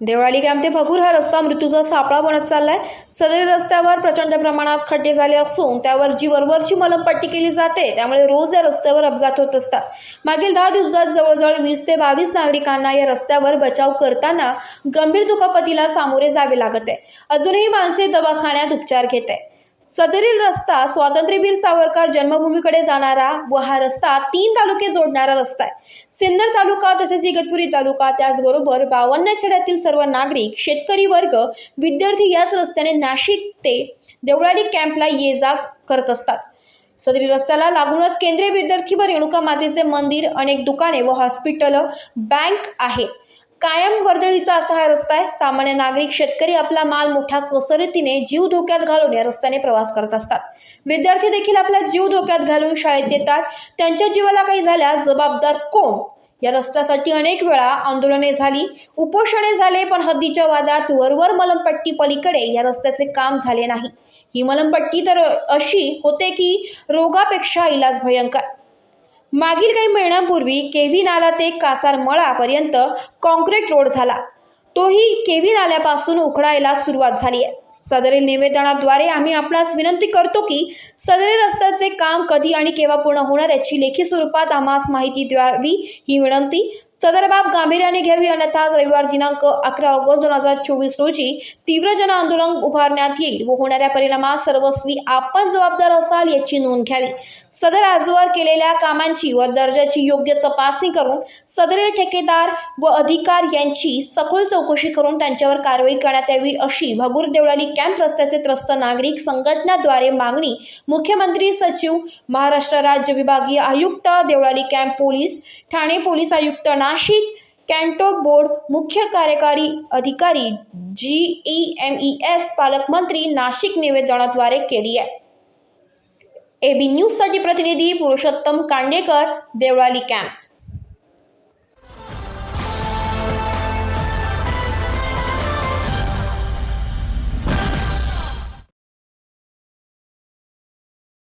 Deolali camp ते भगूर हा रस्ता मृत्यूचा सापळा बनत चाललाय. सदर रस्त्यावर प्रचंड प्रमाणात खड्डे झाले असून त्यावर जी वरवरची मलमपट्टी केली जाते त्यामुळे रोज या रस्त्यावर अपघात होत असतात. मागील दहा दिवसात जवळजवळ वीस ते बावीस नागरिकांना या रस्त्यावर बचाव करताना गंभीर दुखापतीला सामोरे जावे लागत आहे. अजूनही माणसे दवाखान्यात उपचार घेत आहे सदरील रस्ता स्वातंत्र्यवीर सावरकर जन्मभूमीकडे जाणारा व हा रस्ता तीन तालुके जोडणारा रस्ता आहे. सिन्नर तालुका तसेच इगतपुरी तालुका त्याचबरोबर बावन्न खेड्यातील सर्व नागरिक शेतकरी वर्ग विद्यार्थी याच रस्त्याने नाशिक ते देवळाली कॅम्पला ये जा करत असतात. सदरी रस्त्याला लागूनच केंद्रीय विद्यार्थी व रेणुका मातेचे मंदिर अनेक दुकाने व हॉस्पिटल बँक आहे कायम वर्दळीचा असा हा रस्ता आहे. सामान्य नागरिक शेतकरी आपला माल मोठ्या कसरतीने जीव धोक्यात घालून या रस्त्याने प्रवास करत असतात. विद्यार्थी देखील आपला जीव धोक्यात घालून शाळेत येतात. त्यांच्या जीवाला काही झाल्यास जबाबदार कोण? या रस्त्यासाठी अनेक वेळा आंदोलने झाली उपोषणे झाले पण हद्दीच्या वादात वरवर मलमपट्टी पलीकडे या रस्त्याचे काम झाले नाही. ही मलमपट्टी तर अशी होते की रोगापेक्षा इलाज भयंकर. मागील काही महिन्यांपूर्वी केव्ही नाला ते कासार मळापर्यंत कॉन्क्रीट रोड झाला. तोही केव्ही नाल्यापासून उखडायला सुरुवात झाली. आहे सदरील निवेदनाद्वारे आम्ही आपणास विनंती करतो की सदरील रस्त्याचे काम कधी आणि केव्हा पूर्ण होणार याची लेखी स्वरूपात आम्हास माहिती द्यावी ही विनंती सदर बाब गांभीर्याने घ्यावी अन्यथा रविवार दिनांक अकरा ऑगस्ट दोन हजार चोवीस रोजी तीव्र जन आंदोलन उभारण्यात येईल व होणाऱ्या परिणामात सर्वस्वी आपण जबाबदार असाल याची नोंद घ्यावी. सदर आजवर केलेल्या कामांची व दर्जाची योग्य तपासणी करून सदरील ठेकेदार व अधिकार यांची सखोल चौकशी करून त्यांच्यावर कारवाई करण्यात यावी अशी भगूर देवळाली कॅम्प रस्त्याचे त्रस्त नागरिक संघटनाद्वारे मागणी मुख्यमंत्री सचिव महाराष्ट्र राज्य विभागीय आयुक्त देवळाली कॅम्प पोलीस ठाणे पोलीस आयुक्त नाशिक कॅन्टो बोर्ड मुख्य कार्यकारी अधिकारी G E M E S पालकमंत्री नाशिक निवेदनाद्वारे केली आहे. ए बी न्यूजसाठी प्रतिनिधी पुरुषोत्तम कांडेकर देवळाली कॅम्प